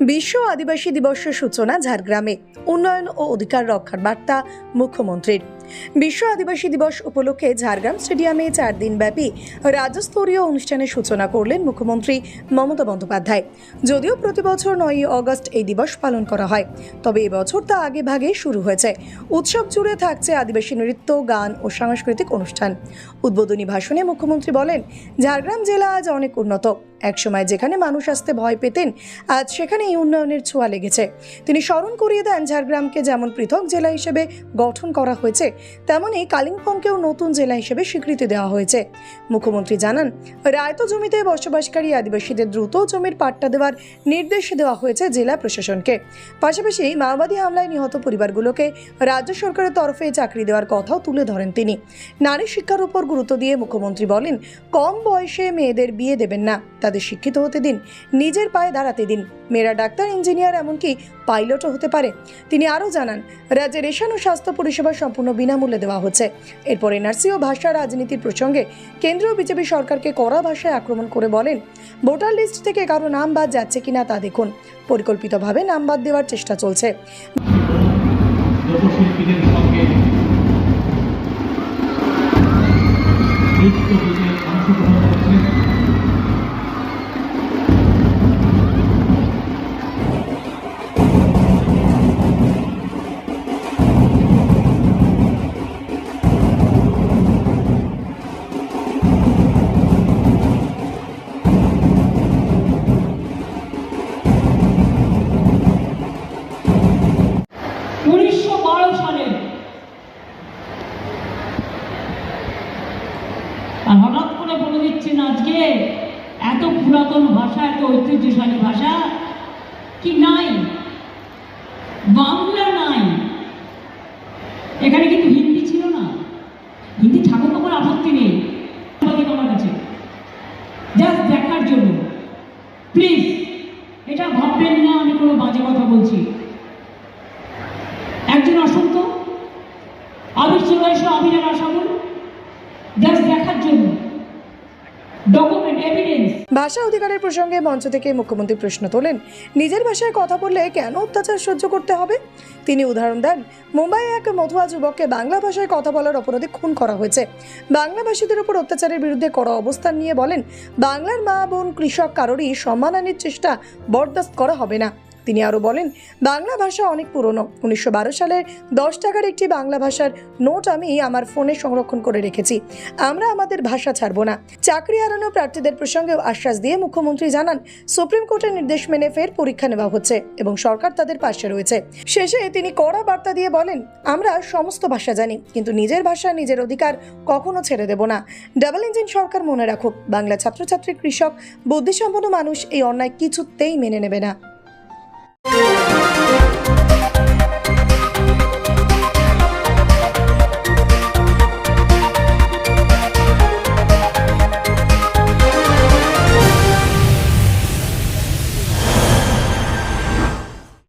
বিশ্ব আদিবাসী দিবসের সূচনা ঝাড়গ্রামে। উন্নয়ন ও অধিকার রক্ষার বার্তা মুখ্যমন্ত্রীর। বিশ্ব আদিবাসী দিবস উপলক্ষে ঝাড়গ্রাম স্টেডিয়ামে চার দিনব্যাপী রাজ্যস্তরীয় অনুষ্ঠানের সূচনা করলেন মুখ্যমন্ত্রী মমতা বন্দ্যোপাধ্যায়। যদিও প্রতি বছর নয়ই অগস্ট এই দিবস পালন করা হয়, তবে এবছর তা আগে ভাগে শুরু হয়েছে। উৎসব জুড়ে থাকছে আদিবাসী নৃত্য, গান ও সাংস্কৃতিক অনুষ্ঠান। উদ্বোধনী ভাষণে মুখ্যমন্ত্রী বলেন, ঝাড়গ্রাম জেলা আজ অনেক উন্নত। একসময় যেখানে মানুষ আসতে ভয় পেতেন, আজ সেখানে এই উন্নয়নের ছোঁয়া লেগেছে। তিনি স্মরণ করিয়ে দেন ঝাড়গ্রামকে যেমন পৃথক জেলা হিসেবে গঠন করা হয়েছে তেমনি কালিম্পংকেও নতুন জেলা হিসেবে স্বীকৃতি দেওয়া হয়েছে। মুখ্যমন্ত্রী জানান, রায়ত জমিতে বসবাসকারী আদিবাসীদের দ্রুত জমির পাট্টা দেওয়ার নির্দেশ দেওয়া হয়েছে জেলা প্রশাসনকে। পাশাপাশি মাওবাদী হামলায় নিহত পরিবারগুলোকে রাজ্য সরকারের তরফে চাকরি দেওয়ার কথাও তুলে ধরেন তিনি। নারী শিক্ষার উপর গুরুত্ব দিয়ে মুখ্যমন্ত্রী বলেন, কম বয়সে মেয়েদের বিয়ে দেবেন না। তাদের শিক্ষিত হতে দিন, নিজের পায়ে দাঁড়াতে দিন। মেয়েরা ডাক্তার, ইঞ্জিনিয়ার এমনকি পাইলটও হতে পারে। তিনি আরও জানান, রাজ্যে রেশন ও স্বাস্থ্য পরিষেবা সম্পূর্ণ বিনামূল্যে দেওয়া হচ্ছে। এরপর এনআরসি ও ভাষা রাজনীতির প্রসঙ্গে কেন্দ্রীয় বিজেপি সরকারকে কড়া ভাষায় আক্রমণ করে বলেন, ভোটার লিস্ট থেকে কারও নাম বাদ যাচ্ছে কিনা তা দেখুন। পরিকল্পিতভাবে নাম বাদ দেওয়ার চেষ্টা চলছে। আর হঠাৎ করে বলে দিচ্ছেন আজকে এত পুরাতন ভাষা, এত ঐতিহ্যশালী ভাষা কি নাই? বাংলা নাই। এখানে কিন্তু হিন্দি ছিল না। হিন্দি ঠাকুর কোনো আপত্তি নেই। তোমার কাছে। জাস্ট দেখার জন্য। প্লিজ এটা ভাববেন না, আমি কোনো বাজে কথা বলছি। একজন অসন্ত আবির চলে এসো আবিরের আসামুল ভাষা অধিকারের প্রসঙ্গে মঞ্চ থেকে মুখ্যমন্ত্রী প্রশ্ন তোলেন, নিজের ভাষায় কথা বললে কেন অত্যাচার সহ্য করতে হবে? তিনি উদাহরণ দেন মুম্বাইয়ে এক মধুয়া যুবককে বাংলা ভাষায় কথা বলার অপরাধে খুন করা হয়েছে। বাংলাভাষীদের উপর অত্যাচারের বিরুদ্ধে কড়া অবস্থান নিয়ে বলেন, বাংলার মা বোন কৃষক কারোরই সম্মানানির চেষ্টা বরদাস্ত করা হবে না। তিনি আরও বলেন, বাংলা ভাষা অনেক পুরনো। উনিশশো বারো সালের দশ টাকার একটি বাংলা ভাষার নোট আমি আমার ফোনে সংরক্ষণ করে রেখেছি। আমরা আমাদের ভাষা ছাড়ব না। চাকরি হারানো প্রার্থীদের প্রসঙ্গেও আশ্বাস দিয়ে মুখ্যমন্ত্রী জানান, সুপ্রিম কোর্টের নির্দেশ মেনে ফের পরীক্ষা নেওয়া হচ্ছে এবং সরকার তাদের পাশে রয়েছে। শেষে তিনি কড়া বার্তা দিয়ে বলেন, আমরা সমস্ত ভাষা জানি, কিন্তু নিজের ভাষা, নিজের অধিকার কখনো ছেড়ে দেব না। ডাবল ইঞ্জিন সরকার মনে রাখুক, বাংলা ছাত্রছাত্রী, কৃষক, বুদ্ধিসম্পন্ন মানুষ এই অন্যায় কিছুতেই মেনে নেবে না।